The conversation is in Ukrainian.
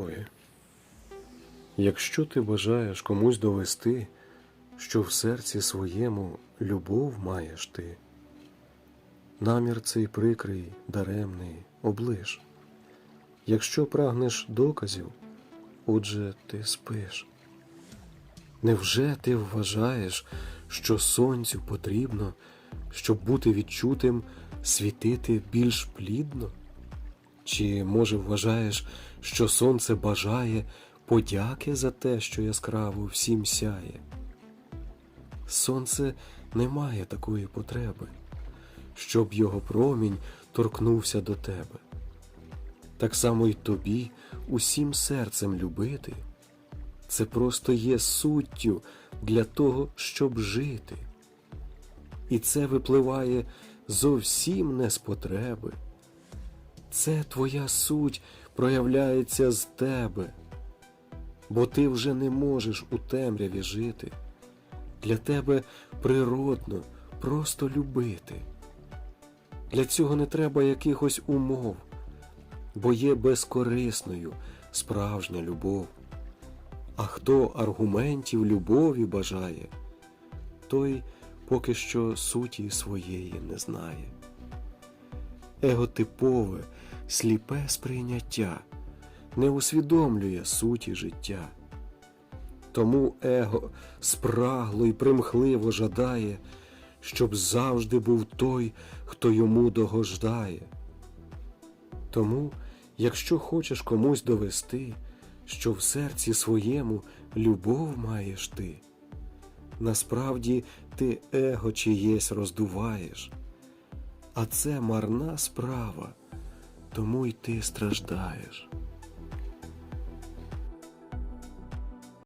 Ой. Якщо ти бажаєш комусь довести, що в серці своєму любов маєш ти, намір цей прикрий, даремний, облиш. Якщо прагнеш доказів, отже ти спиш. Невже ти вважаєш, що сонцю потрібно, щоб бути відчутим, світити більш плідно? Чи, може, вважаєш, що сонце бажає подяки за те, що яскраво всім сяє? Сонце не має такої потреби, щоб його промінь торкнувся до тебе. Так само й тобі усім серцем любити. Це просто є суттю для того, щоб жити. І це випливає зовсім не з потреби. Це твоя суть проявляється з тебе, бо ти вже не можеш у темряві жити. Для тебе природно просто любити. Для цього не треба якихось умов, бо є безкорисною справжня любов. А хто аргументів любові бажає, той поки що суті своєї не знає. Еготипове, сліпе сприйняття не усвідомлює суті життя. Тому его спрагло й примхливо жадає, щоб завжди був той, хто йому догождає. Тому, якщо хочеш комусь довести, що в серці своєму любов маєш ти, насправді ти его чиєсь роздуваєш, а це марна справа, тому й ти страждаєш.